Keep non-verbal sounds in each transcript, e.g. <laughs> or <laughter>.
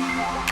프로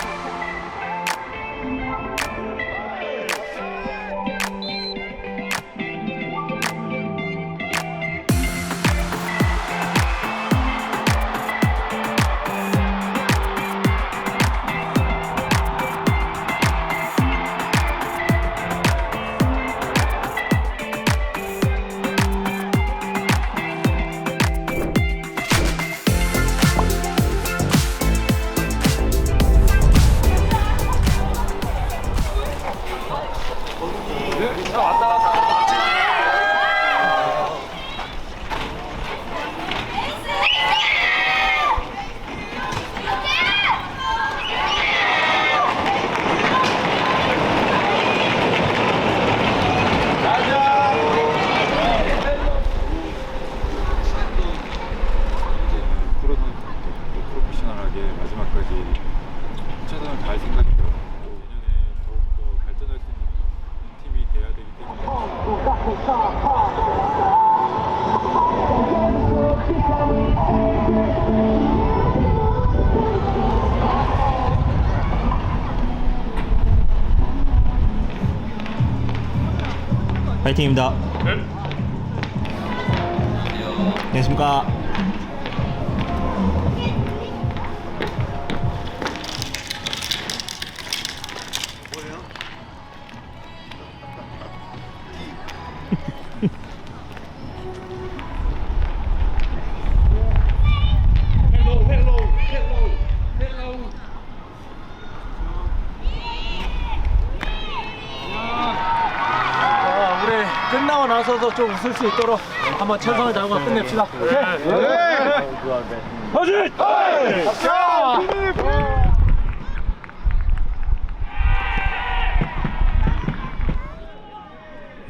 파이팅입니다. 안녕하십니까. 나서도 좀 웃을 수 있도록 한번 최선을 다하고 끝냅시다. 오케이? 자!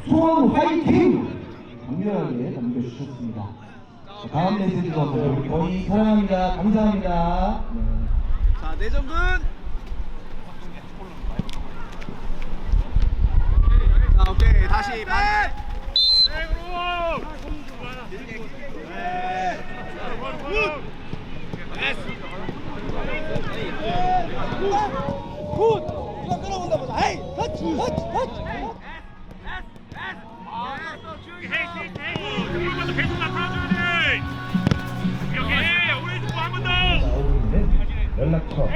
소원 화이팅! 강렬하게 남겨주셨습니다. 자, 다음 메시지도. 거의 사랑합니다. 감사합니다. 네. 자, 내정근! 자, 오케이. 다시 반. 연락처.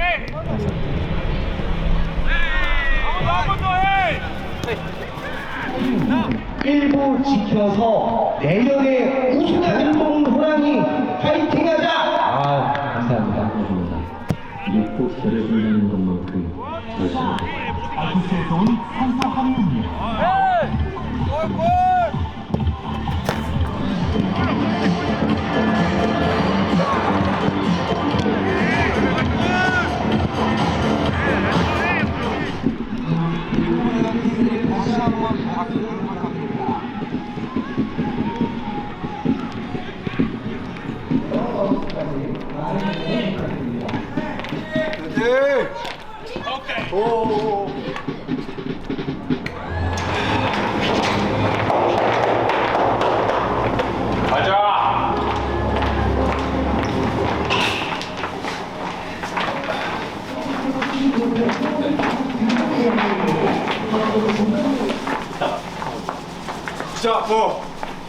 한번 더 해. 일부 지켜서 내년에 우승하는 호랑이 파이팅하자! 아, 감사합니다. 자,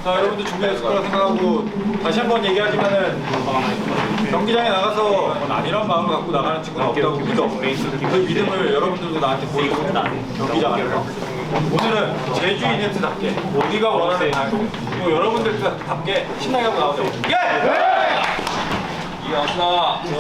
자, 여러분들 준비됐을 거라 생각하고 다시 한 번 얘기하지만은 경기장에 나가서 아니란 마음을 갖고 나가는 친구는 없다고 믿어. 그 믿음을 여러분들도 나한테 보이고 경기장 안에서. 오늘은 제주 이벤트답게 우리가 원하는 또 여러분들답게 신나게 한번 나오자. 예! 이어서 있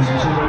27.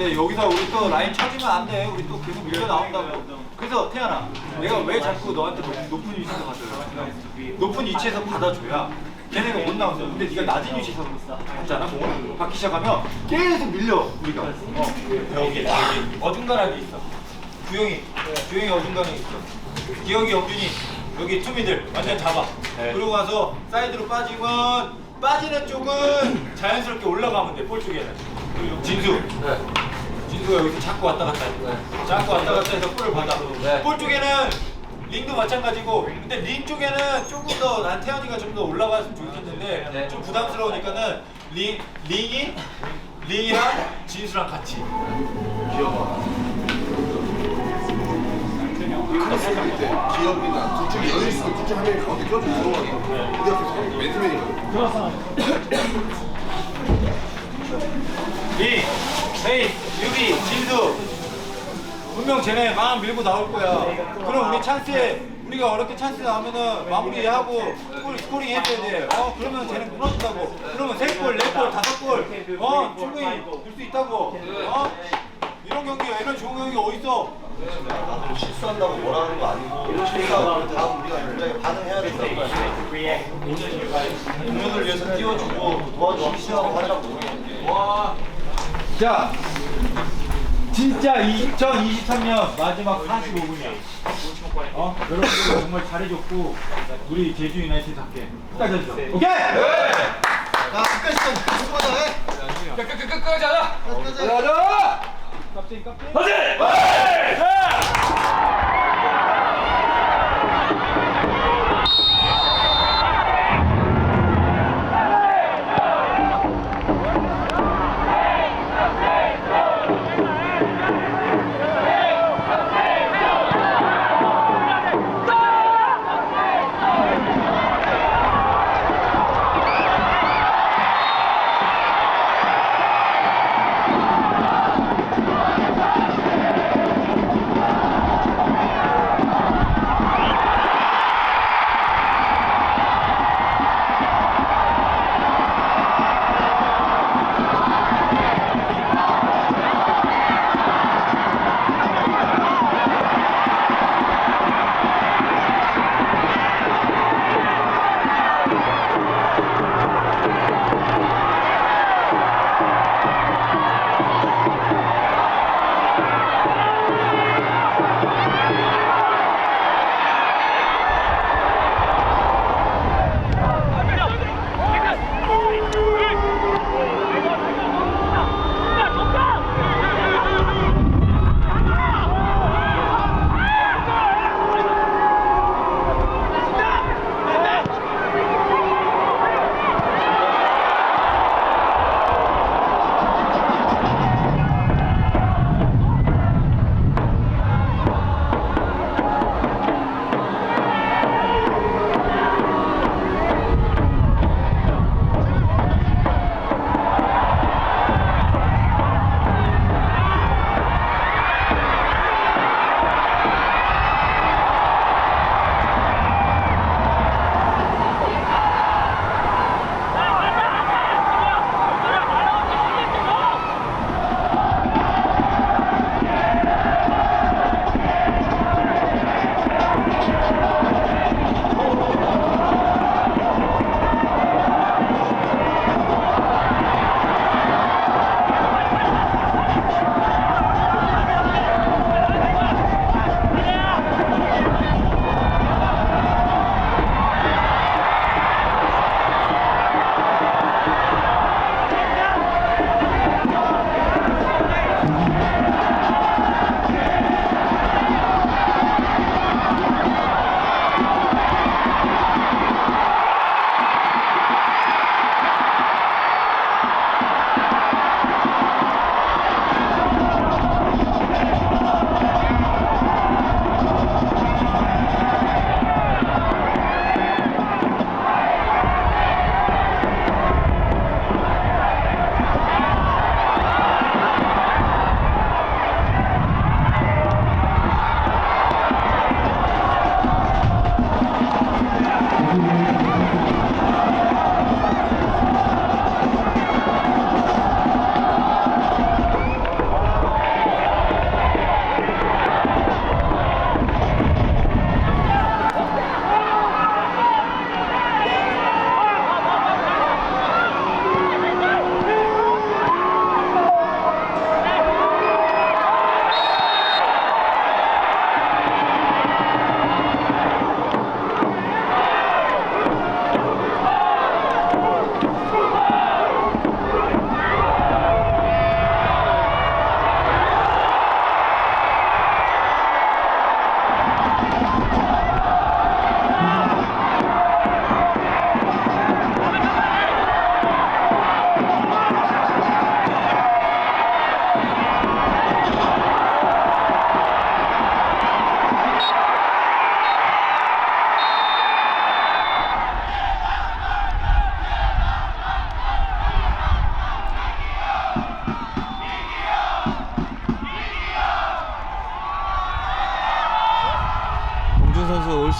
있는데 여기서 우리 또 라인 쳐지면 안 돼. 우리 또 계속 밀려 나온다고. 그래서 태연아, 내가 왜 자꾸 너한테 높- 높은 위치에서 받아줘? 높은 위치에서 받아줘야 걔네가 못 나온다. 근데 네가 낮은 위치에서 받잖아. 공을 받기 시작하면 계속 밀려 우리가. 어, 여기 여기 어중간하게 있어. 구영이, 구영이 어중간하게 있어. 기영이, 영준이 여기 투미들 완전 잡아. 그러고 가서 사이드로 빠지면 빠지는 쪽은 자연스럽게 올라가면 돼. 볼 쪽에는. 진수. 진수가 여기서 자꾸 왔다 갔다 해. 자꾸 왔다 갔다 해서 볼을 받아. 볼 쪽에는 링도 마찬가지고 근데 링 쪽에는 조금 더 난 태연이가 좀 더 올라갔으면 좋겠는데 좀 부담스러우니까는 링, 링이 링이랑 진수랑 같이 기업이나 둘 중에 여유 있으면 둘중 한 명이 가운데 껴주고 들어가게. 우리 앞에 맨투맨이거든. 링, 헤이, 유비, 진수 분명 쟤네 막 밀고 나올 거야 그럼 우리 찬스에 우리가 어렵게 찬스 나오면은 마무리하고 골 스코링 해줘야 돼. 어 그러면 쟤는 무너진다고. 그러면 세 골, 네 골, 다섯 골, 어 충분히 될수 있다고. 어 이런 경기가 이런 좋은 경기가 어딨어? 실수한다고 뭐라 하는 거 아니고 실수하고 다음 우리가 굉장히 반응해야 된다고. 동료들 위해서 띄워주고 도와주고 시하고 하자고. 와. 자, 진짜 2023년 마지막 45분이야. 어? 여러분들 정말 잘해줬고 우리 제주 유나이티드 할게. 끝까지 해줘. 오케이. 나 끝까지 좀 수고하자 해. 끝끝 끝까지 하자. 가자. 깝쟁이 깝쟁이. 선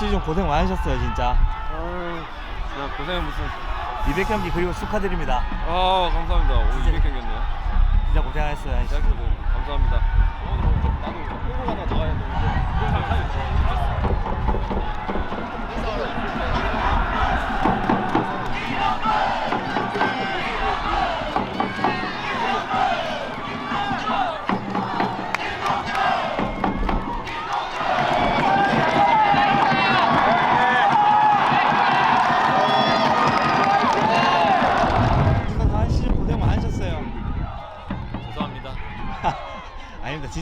시즌 고생 많으셨어요 진짜. 진짜 고생 무슨 200경기 그리고 축하드립니다. 아 감사합니다 오늘 200 경기였네요 진짜 고생하셨어요. 진짜 감사합니다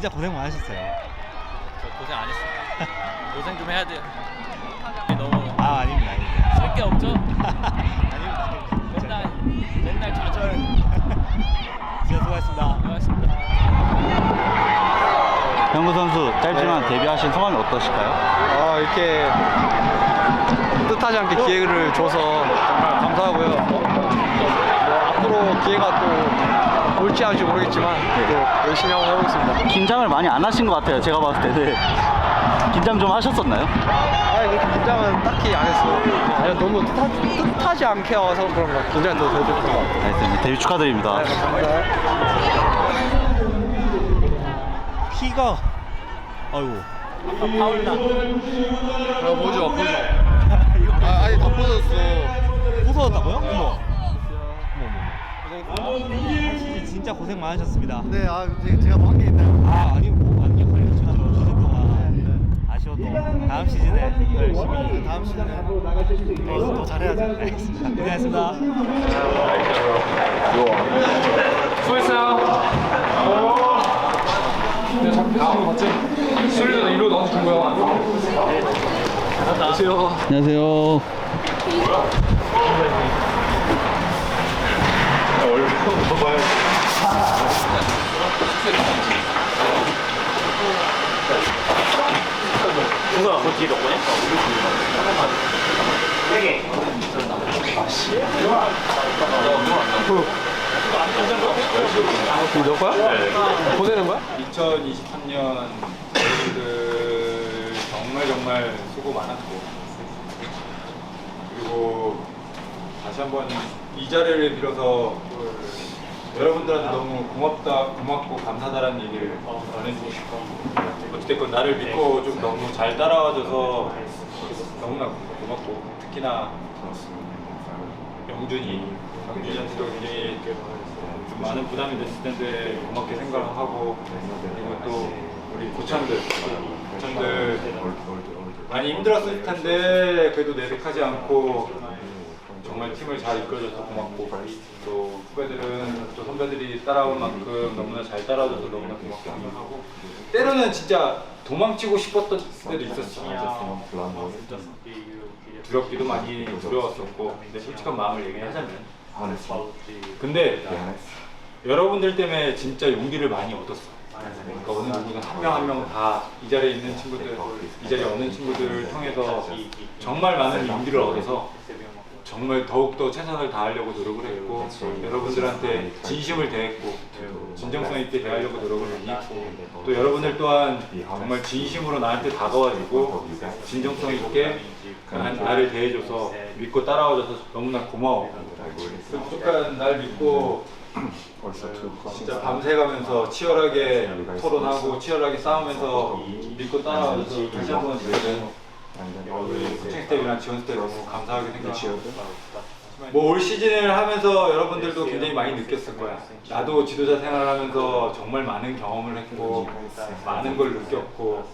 진짜 고생 많으셨어요. 저 고생 안 했어요. <laughs> 고생 좀 해야 돼요. 너무 아 아닙니다. 아닙니다. 쓸게 없죠? <laughs> 아닙니다. 맨날 맨날 좌절. <laughs> 진짜 수고하셨습니다. 고맙습니다. 형구 선수 짧지만 데뷔하신 소감이 어떠실까요? 아 이렇게 뜻하지 않게 기회를 줘서 정말 감사하고요 뭐 앞으로 기회가 또 올지 안 올지 모르겠지만 또 열심히 한번 해보겠습니다 긴장을 많이 안 하신 것 같아요. 제가 봤을 때는 긴장 좀 하셨었나요? 아 이렇게 긴장은 딱히 안 했어요 그냥 너무 뜻하, 뜻하지 않게 와서 그런가 긴장이 더 되었던 것 같아요 알겠습니다. 데뷔 축하드립니다. 네, 감사합니다 키가 아이고 파울나. 아, 보죠 보죠 아, 아니 덮어졌어 부서졌다고요? 어머. 어머 어머. 시즌 진짜 고생 많으셨습니다. 네, 아 제가 뭐 한 게 있나요? 아 아니 뭐 많이 걸렸지만 시즌 동안 아쉬워도 다음 시즌에 열심히 다음 시즌에 더 잘해야죠. 알겠습니다. 고생하셨습니다. 안녕하세요. 너 거야? 보내는 거야? 2023년 저희들 정말 정말 수고 많았고 그리고 다시 한번 이 자리를 빌어서 여러분들한테 너무 고맙다 고맙고 감사하다는 얘기를 전해주고 싶고 어찌됐건 나를 믿고 좀 너무 잘 따라와줘서 너무나 고맙고 특히나 영준이 영준이한테도 굉장히 좀 많은 부담이 됐을 텐데 고맙게 생각하고 그리고 또 우리 고창들 고창들 많이 힘들었을 텐데 그래도 내색하지 않고 정말 팀을 잘 이끌어줘서 고맙고 또 후배들은 또 선배들이 따라온 만큼 너무나 잘 따라줘서 너무나 고맙고 생각하고. 때로는 진짜 도망치고 싶었던 때도 있었어 두렵기도 많이 두려웠었고 근데 솔직한 마음을 얘기하자면. 근데 여러분들 때문에 진짜 용기를 많이 얻었어. 그러니까 어느 누구든 한 명 한 명 다 이 자리에 있는 친구들, 이 자리에 없는 친구들을 통해서 정말 많은 용기를 얻어서 정말 더욱더 최선을 다하려고 노력을 했고 여러분들한테 진심을 다했고 진정성 있게 대하려고 노력을 많이 했고 또 여러분들 또한 정말 진심으로 나한테 다가와주고 진정성 있게 나- 나를 대해줘서 믿고 따라와줘서 너무나 고마워. 뾰족한 날 믿고 진짜 밤새가면서 치열하게 토론하고 치열하게 싸우면서 믿고 따라와줘서 다시 한번 우리 코칭 스텝이랑 지원 스텝 너무 감사하게 생각하고 뭐 올 시즌을 하면서 여러분들도 굉장히 많이 느꼈을 거야. 나도 지도자 생활을 하면서 정말 많은 경험을 했고 많은 걸 느꼈고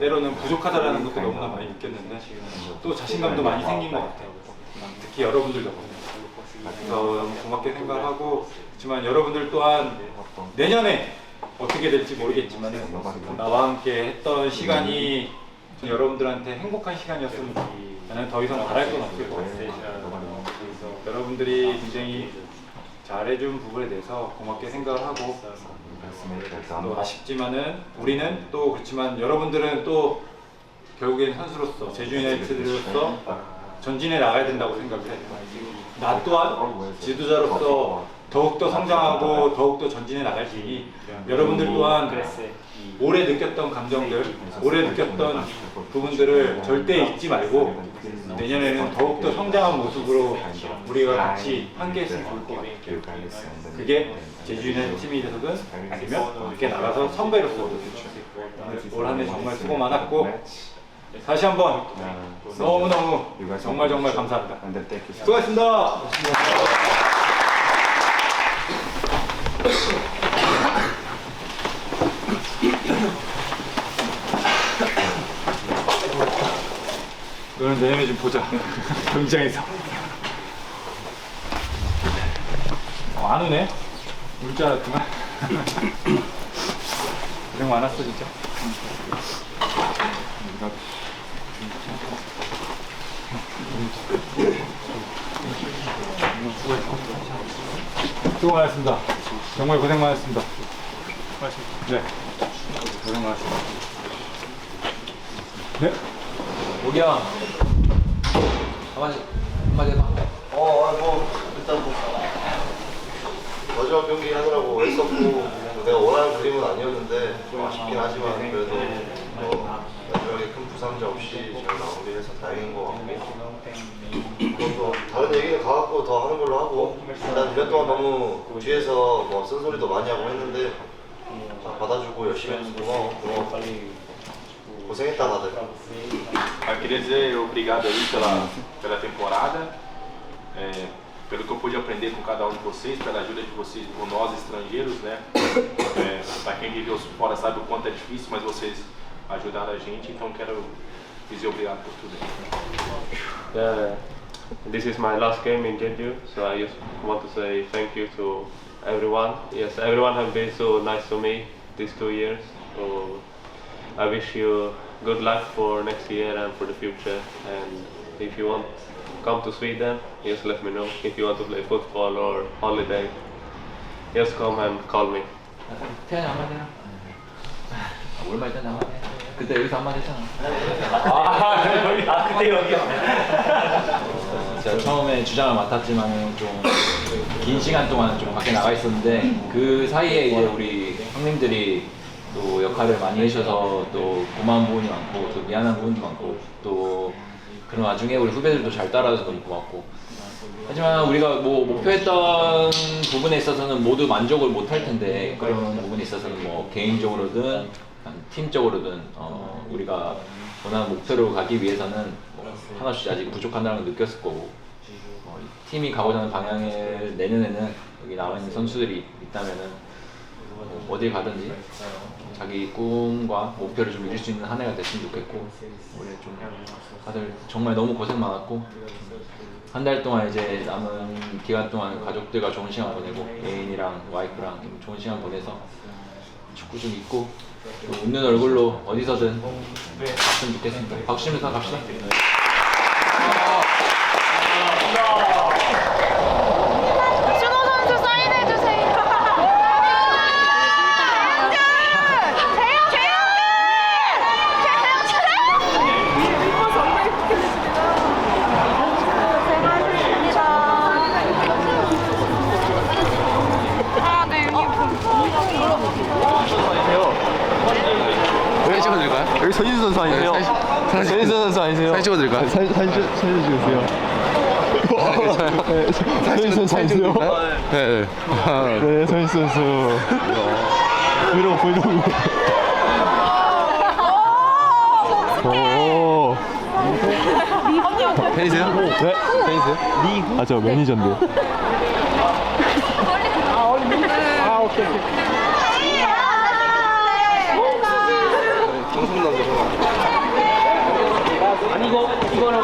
때로는 부족하다라는 것도 너무나 많이 느꼈는데 또 자신감도 많이 생긴 것 같아요. 특히 여러분들 덕분에 그래서 너무 고맙게 생각하고 그렇지만 여러분들 또한 내년에 어떻게 될지 모르겠지만 나와 함께 했던 시간이 여러분들한테 행복한 시간이었으면 나는 더 이상 바랄 건 없을 것 같아요. 그래서 여러분들이 굉장히 잘해준 부분에 대해서 고맙게 생각을 하고 또 아쉽지만은 우리는 또 그렇지만 여러분들은 또 결국엔 선수로서 제주 유나이티드로서 전진해 나가야 된다고 생각을 해요. 나 또한 지도자로서 더욱더 성장하고 더욱더 전진해 나갈 테니 여러분들 또한 오래 느꼈던 감정들, 오래 느꼈던 부분들을 절대 잊지 말고 내년에는 더욱더 성장한 모습으로 우리가 같이 함께 했으면 좋을 것 같아요. 그게 제주인의 팀이 돼서든 아니면 이렇게 나가서 선배로서든 올 한 해 정말 수고 많았고 다시 한번 너무너무 정말 정말 감사합니다. 수고하셨습니다. 너는 내년에 좀 보자. 경기장에서. 어, 안 오네. 울 줄 알았구만. 고생 많았어, 진짜. 수고 많았습니다. 정말 고생 많았습니다. 네. 고생 많았습니다. 네. 형 한마디 한마디 해봐. 어, 뭐 일단 뭐 마지막 경기 하느라고 애썼고 내가 원하는 그림은 아니었는데 좀 아쉽긴 하지만 그래도 뭐 마지막에 큰 부상자 없이 잘 마무리해서 다행인 것 같고 그것도 다른 얘기는 가갖고 더 하는 걸로 하고 일단 1년 동안 너무 뒤에서 뭐 쓴소리도 많이 하고 했는데 다 받아주고 열심히 고마워 고마워. 고생했다 다들 Eu queria dizer obrigado aí pela, pela temporada, é, pelo que eu pude aprender com cada um de vocês, pela ajuda de vocês por nós estrangeiros, né? É, para quem viveu fora sabe o quanto é difícil, mas vocês ajudaram a gente, então quero dizer obrigado por tudo. Yeah, this is my last game in Jeju, so I just want to say thank you to everyone. Yes, everyone has been so nice to me these two years. So I wish you good luck for next year and for the future. And if you want come to Sweden, just let me know. If you want to play football or holiday, just come and call me. 태연이 한마디 해라 얼마 있다 한마디 해 그때 여기서 한마디 했잖아 아 그때 여기요. 어, 제가 처음에 주장을 맡았지만 좀 긴 시간 동안 좀 밖에 나가 있었는데 그 사이에 이제 우리 형님들이 또 역할을 많이 해주셔서 또 고마운 부분이 많고 또 미안한 부분도 많고 또 그런 와중에 우리 후배들도 잘 따라줘서 너무 고맙고. 하지만 우리가 뭐 목표했던 부분에 있어서는 모두 만족을 못 할 텐데 그런 부분에 있어서는 뭐 개인적으로든 팀적으로든 어, 우리가 원하는 목표로 가기 위해서는 뭐 하나씩 아직 부족한다는 걸 느꼈을 거고 어, 이 팀이 가고자 하는 방향에 내년에는 여기 나와 있는 선수들이 있다면은 뭐 어딜 가든지 자기 꿈과 목표를 좀 이룰 수 있는 한 해가 됐으면 좋겠고 올해 좀 다들 정말 너무 고생 많았고 한 달 동안 이제 남은 기간 동안 가족들과 좋은 시간 보내고 애인이랑 와이프랑 좀 좋은 시간 보내서 축구 좀 있고 또 웃는 얼굴로 어디서든 갔으면 좋겠습니다. 박수 치면서 갑시다. 준호 선수 사인해주세요. 재영, 아, 네, 여기 찍어드릴까요? 여기 서진수 선수 아니세요? 서진수 선수 아니세요? 사진 찍어드릴까요? 사진, 사진, 찍- 사진 찍으세요. 서진수 선수 아니세요? 네, 네. 네, 서진수 선수. 브이로그, 브이로그. 오. 팬이세요? 네, 팬이세요? 아, 저 매니저인데요. 아, 오케이, 오케이. 아니 이거 이거는